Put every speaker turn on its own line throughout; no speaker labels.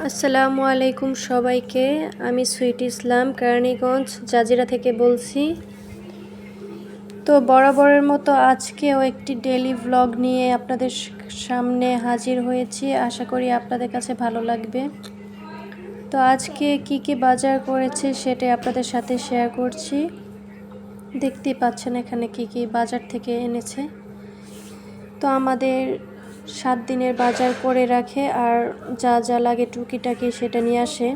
আসসালামু আলাইকুম সবাইকে। আমি সুইট ইসলাম, কেরানীগঞ্জ, জাজিরা থেকে বলছি। তো বরাবরের মতো আজকেও একটি ডেলি ভ্লগ নিয়ে আপনাদের সামনে হাজির হয়েছি। আশা করি আপনাদের কাছে ভালো লাগবে। তো আজকে কি কি বাজার করেছে সেটা আপনাদের সাথে শেয়ার করছি। দেখতেই পাচ্ছেন এখানে কি কি বাজার থেকে এনেছে। তো আমাদের সাত দিনের বাজার করে রাখে আর যা যা লাগে টুকিটাকি সেটা নিয়ে আসে।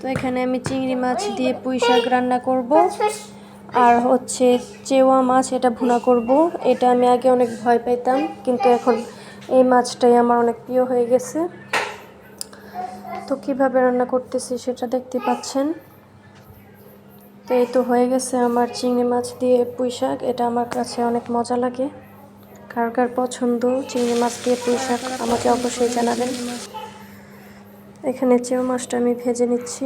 তো এখানে আমি চিংড়ি মাছ দিয়ে পুঁই শাক রান্না করব। আর হচ্ছে চেওয়া মাছ এটা ভুনা করব। এটা আমি আগে অনেক ভয় পাইতাম, কিন্তু এখন এই মাছটাই আমার অনেক প্রিয় হয়ে গেছে। তো কীভাবে রান্না করতেছি সেটা দেখতে পাচ্ছেন। তো এই তো হয়ে গেছে আমার চিংড়ি মাছ দিয়ে পুঁই শাক, এটা আমার কাছে অনেক মজা লাগে। কার কার পছন্দ, চিংড়ি মাছ দিয়ে পুঁই শাক আমাকে অবশ্যই জানাবেন। এখানে চেউ মাছটা আমি ভেজে নিচ্ছি।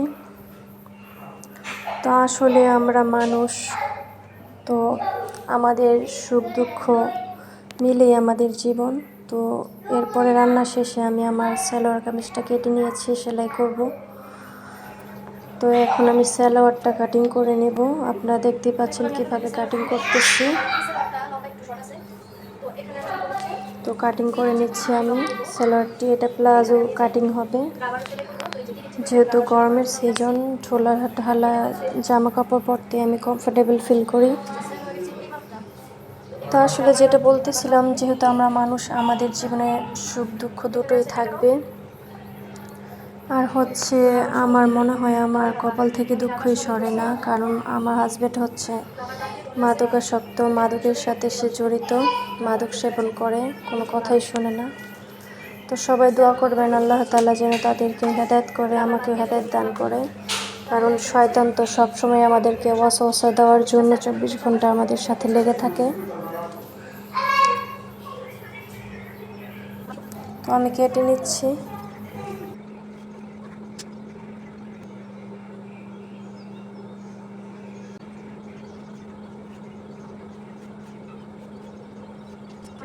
তো আসলে আমরা মানুষ, তো আমাদের সুখ দুঃখ মিলেই আমাদের জীবন। তো এরপরে রান্না শেষে আমি আমার সালোয়ার কামিজটা কেটে নিয়েছি, সেলাই করব। তো এখন আমি সালোয়ারটা কাটিং করে নেব। আপনারা দেখতে পাচ্ছেন কীভাবে কাটিং করতেছি। তো কাটিং করে নিচ্ছি আমি। সালোয়ারটি এটা প্লাজো কাটিং হবে। যেহেতু গরমের সিজন ঠোলা ঢালা জামা কাপড় পরতে আমি কমফোর্টেবল ফিল করি। তো আসলে যেটা বলতেছিলাম, যেহেতু আমরা মানুষ, আমাদের জীবনে সুখ দুঃখ দুটোই থাকবে। আর হচ্ছে, আমার মনে হয় আমার কপাল থেকে দুঃখই সরে না, কারণ আমার হাজব্যান্ড হচ্ছে মাদকাসক্ত, মাদকের সাথে সে জড়িত। মাদক সেবন করে, কোনো কথাই শোনে না। তো সবাই দোয়া করবেন আল্লাহ তালা যেন তাদেরকে হেদায়ত করে আমাকে হেদায়ত দান করে। কারণ শয়তান তো সবসময় আমাদেরকে ওয়াসা দেওয়ার জন্য চব্বিশ ঘণ্টা আমাদের সাথে লেগে থাকে। তো আমি কেটে নিচ্ছি।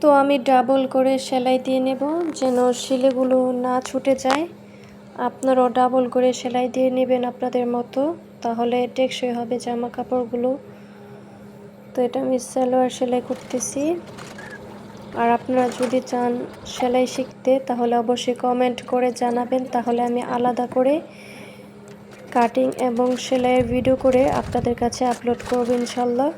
তো আমি ডাবল করে সেলাই দিয়ে নেব, যেন শিলেগুলো না ছুটে যায়। আপনারাও ডাবল করে সেলাই দিয়ে নেবেন আপনাদের মতো, তাহলে টেকসই হবে জামা কাপড়গুলো তো এটা আমি সালোয়ার সেলাই করতেছি। আর আপনারা যদি চান সেলাই শিখতে, তাহলে অবশ্যই কমেন্ট করে জানাবেন, তাহলে আমি আলাদা করে কাটিং এবং সেলাইয়ের ভিডিও করে আপনাদের কাছে আপলোড করব ইনশাল্লাহ।